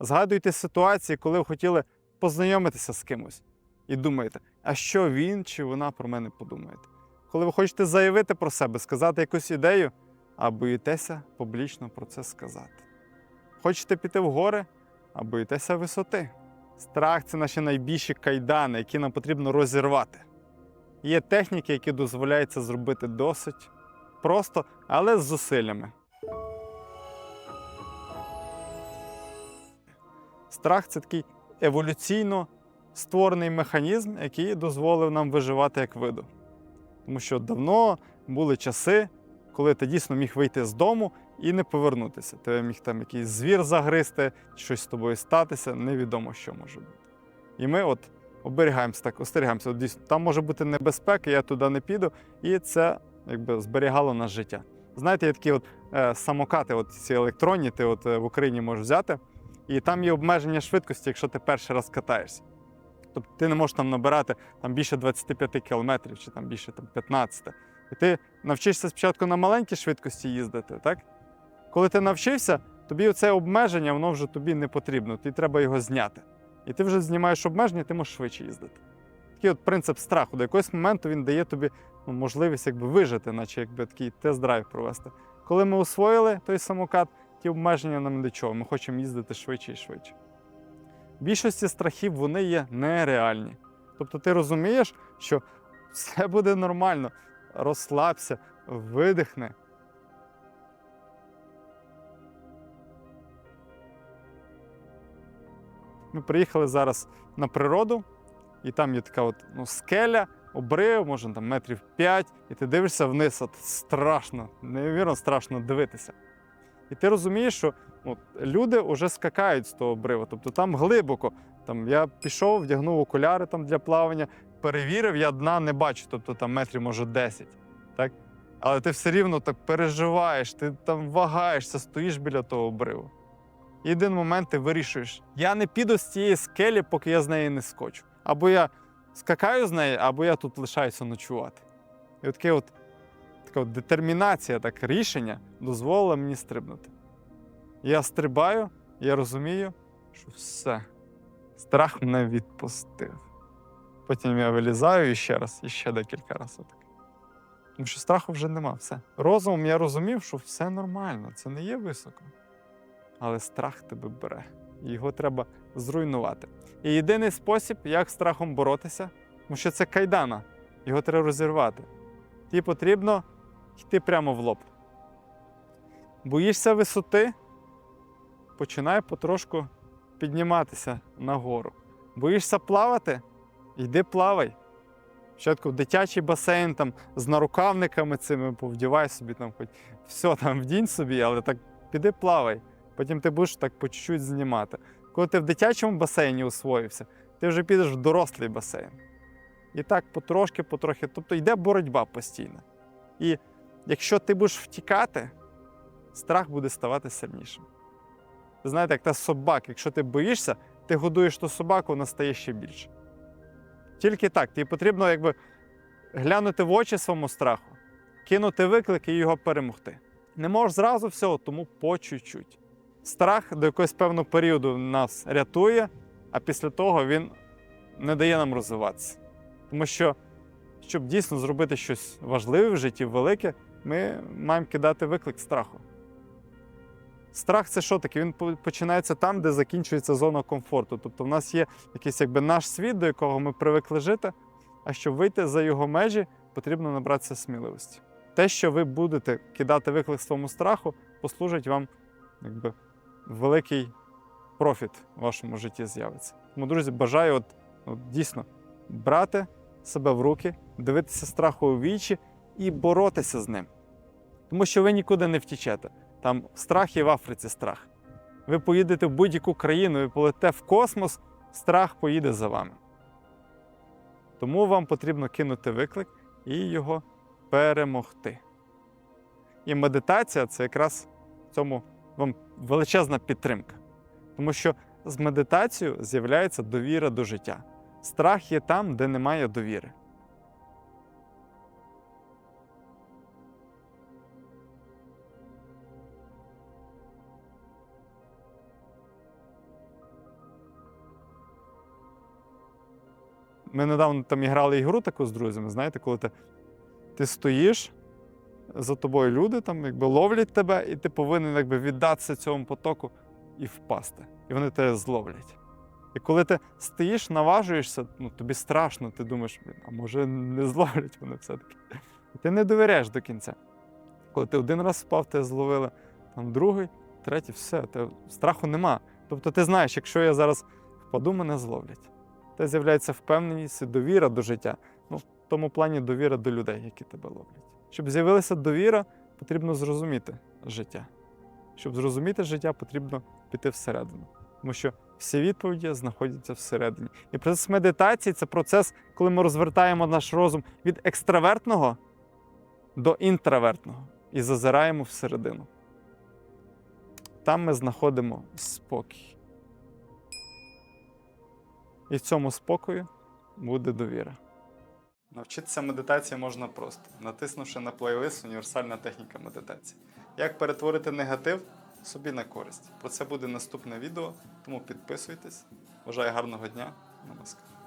Згадуйте ситуації, коли ви хотіли познайомитися з кимось, і думаєте, а що він чи вона про мене подумає? Коли ви хочете заявити про себе, сказати якусь ідею, а боїтеся публічно про це сказати. Хочете піти в гори, а боїтеся висоти. Страх це наші найбільші кайдани, які нам потрібно розірвати. Є техніки, які дозволяють це зробити досить просто, але з зусиллями. Страх це такий еволюційно створений механізм, який дозволив нам виживати як виду. Тому що давно були часи, коли ти дійсно міг вийти з дому і не повернутися. Тебе міг там якийсь звір загризти, щось з тобою статися, невідомо, що може бути. І ми от оберігаємося так, остерігаємося. От дійсно, там може бути небезпека, я туди не піду, і це якби зберігало наше життя. Знаєте, є такі от е, самокати, от ці електронні, ти от е, в Україні можеш взяти, і там є обмеження швидкості, якщо ти перший раз катаєшся. Тобто ти не можеш там набирати там, більше 25 кілометрів чи там більше там, 15. І ти навчишся спочатку на маленькій швидкості їздити, так? Коли ти навчився, тобі це обмеження, воно вже тобі не потрібно, тобі треба його зняти. І ти вже знімаєш обмеження, ти можеш швидше їздити. Такий от принцип страху. До якогось моменту він дає тобі ну, можливість якби, вижити, наче якби такий тест-драйв провести. Коли ми освоїли той самокат, ті обмеження нам до чого. Ми хочемо їздити швидше і швидше. Більшості страхів вони є нереальні. Тобто ти розумієш, що все буде нормально, розслабся, видихни. Ми приїхали зараз на природу, і там є така от, ну, скеля, обрив, може там метрів 5, і ти дивишся вниз, от страшно, неймовірно страшно дивитися. І ти розумієш, що от, люди вже скакають з того обриву, тобто там глибоко. Там, я пішов, вдягнув окуляри там, для плавання, перевірив, я дна не бачу, тобто там метрів, може, 10. Так? Але ти все рівно так переживаєш, ти там вагаєшся, стоїш біля того обриву. І один момент ти вирішуєш: я не піду з цієї скелі, поки я з неї не скочу. Або я скакаю з неї, або я тут лишаюся ночувати. І от таке от, така детермінація, так, рішення дозволила мені стрибнути. Я стрибаю, я розумію, що все, страх мене відпустив. Потім я вилізаю і ще раз, і ще декілька разів. Тому що страху вже нема, все. Розумом я розумів, що все нормально, це не є високо. Але страх тебе бере. Його треба зруйнувати. І єдиний спосіб, як страхом боротися, тому що це кайдана, його треба розірвати. Тобі потрібно йти прямо в лоб. Боїшся висоти, починай потрошку підніматися нагору. Боїшся плавати? Йди плавай. Спочатку в дитячий басейн там, з нарукавниками цими повдівай собі там хоч все там вдінь собі, але так піди плавай. Потім ти будеш так по чуть-чуть знімати. Коли ти в дитячому басейні освоївся, ти вже підеш в дорослий басейн. І так потрошки, потрохи. Тобто йде боротьба постійно. І якщо ти будеш втікати, страх буде ставати сильнішим. Знаєте, як та собака, якщо ти боїшся, ти годуєш ту собаку, вона стає ще більше. Тільки так, тобі потрібно якби глянути в очі своєму страху, кинути виклик і його перемогти. Не можеш зразу всього, тому по чуть-чуть. Страх до якогось певного періоду нас рятує, а після того він не дає нам розвиватися. Тому що, щоб дійсно зробити щось важливе в житті, велике, ми маємо кидати виклик страху. Страх це що таке? Він починається там, де закінчується зона комфорту. Тобто в нас є якийсь якби наш світ, до якого ми привикли жити, а щоб вийти за його межі, потрібно набратися сміливості. Те, що ви будете кидати виклик своєму страху, послужить вам якби, великий профіт в вашому житті з'явиться. Тому, друзі, бажаю от, от, дійсно брати себе в руки, дивитися страху у вічі і боротися з ним. Тому що ви нікуди не втічете. Там страх і в Африці страх. Ви поїдете в будь-яку країну, ви полете в космос, страх поїде за вами. Тому вам потрібно кинути виклик і його перемогти. І медитація це якраз в цьому вам величезна підтримка. Тому що з медитацією з'являється довіра до життя. Страх є там, де немає довіри. Ми недавно там іграли ігру таку з друзями, знаєте, коли ти, ти стоїш, за тобою люди там якби ловлять тебе, і ти повинен якби віддатися цьому потоку і впасти. І вони тебе зловлять. І коли ти стоїш, наважуєшся, ну тобі страшно, ти думаєш, а може не зловлять вони все-таки. І ти не довіряєш до кінця. Коли ти один раз впав, тебе зловили, там другий, третій, все, те, страху нема. Тобто ти знаєш, якщо я зараз впаду, мене зловлять. Те з'являється впевненість і довіра до життя. Ну, в тому плані довіра до людей, які тебе ловлять. Щоб з'явилася довіра, потрібно зрозуміти життя. Щоб зрозуміти життя, потрібно піти всередину. Тому що всі відповіді знаходяться всередині. І процес медитації це процес, коли ми розвертаємо наш розум від екстравертного до інтровертного і зазираємо всередину. Там ми знаходимо спокій. І в цьому спокою буде довіра. Навчитися медитації можна просто, натиснувши на плейлист Універсальна техніка медитації. Як перетворити негатив собі на користь. Про це буде наступне відео, тому підписуйтесь. Бажаю гарного дня. Намаскар.